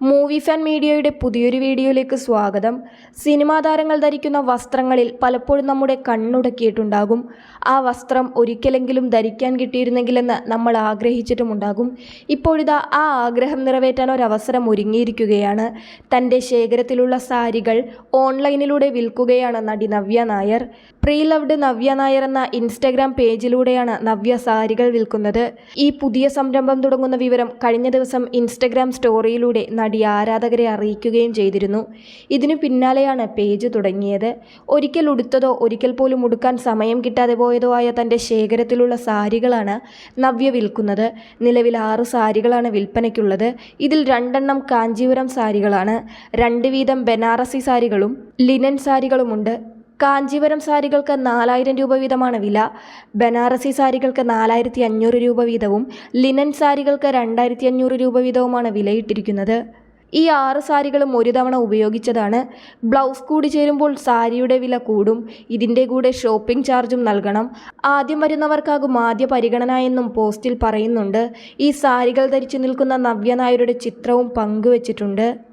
Movie fan മീഡിയയുടെ പുതിയൊരു വീഡിയോയിലേക്ക് സ്വാഗതം. സിനിമാ താരങ്ങൾ ധരിക്കുന്ന വസ്ത്രങ്ങളിൽ പലപ്പോഴും നമ്മുടെ കണ്ണുടക്കിയിട്ടുണ്ടാകും. ആ വസ്ത്രം ഒരിക്കലെങ്കിലും ധരിക്കാൻ കിട്ടിയിരുന്നെങ്കിലെന്ന് നമ്മൾ ആഗ്രഹിച്ചിട്ടുമുണ്ടാകും. ഇപ്പോഴിതാ ആ ആഗ്രഹം നിറവേറ്റാൻ ഒരവസരം ഒരുങ്ങിയിരിക്കുകയാണ്. തന്റെ ശേഖരത്തിലുള്ള സാരികൾ ഓൺലൈനിലൂടെ വിൽക്കുകയാണ് നടി നവ്യ നായർ. പ്രീ ലവ്ഡ് നവ്യ നായർ എന്ന ഇൻസ്റ്റഗ്രാം പേജിലൂടെയാണ് നവ്യ സാരികൾ വിൽക്കുന്നത്. ഈ പുതിയ സംരംഭം തുടങ്ങുന്ന വിവരം കഴിഞ്ഞ ദിവസം ഇൻസ്റ്റഗ്രാം സ്റ്റോറിയിലൂടെ നടി ആരാധകരെ അറിയിക്കുകയും ചെയ്തിരുന്നു. ഇതിനു പിന്നാലെയാണ് പേജ് തുടങ്ങിയത്. ഒരിക്കൽ ഉടുത്തതോ ഒരിക്കൽ പോലും ഉടുക്കാൻ സമയം കിട്ടാതെ പോയതോ ആയ തന്റെ ശേഖരത്തിലുള്ള സാരികളാണ് നവ്യ വിൽക്കുന്നത്. നിലവിൽ ആറ് സാരികളാണ് വിൽപ്പനയ്ക്കുള്ളത്. ഇതിൽ രണ്ടെണ്ണം കാഞ്ചീപുരം സാരികളാണ്. രണ്ട് വീതം ബനാറസി സാരികളും ലിനൻ സാരികളുമുണ്ട്. കാഞ്ചീപുരം സാരികൾക്ക് നാലായിരം രൂപ വീതമാണ് വില. ബനാറസി സാരികൾക്ക് നാലായിരത്തി അഞ്ഞൂറ് രൂപ വീതവും ലിനൻ സാരികൾക്ക് രണ്ടായിരത്തി അഞ്ഞൂറ് രൂപ വീതവുമാണ് വിലയിട്ടിരിക്കുന്നത്. ഈ ആറ് സാരികളും ഒരു തവണ ഉപയോഗിച്ചതാണ്. ബ്ലൗസ് കൂടി ചേരുമ്പോൾ സാരിയുടെ വില കൂടും. ഇതിന്റെ കൂടെ ഷോപ്പിംഗ് ചാർജും നൽകണം. ആദ്യം വരുന്നവർക്കാകും ആദ്യ പരിഗണന എന്നും പോസ്റ്റിൽ പറയുന്നുണ്ട്. ഈ സാരികൾ ധരിച്ചു നിൽക്കുന്ന നവ്യ നായരുടെ ചിത്രവും പങ്കുവച്ചിട്ടുണ്ട്.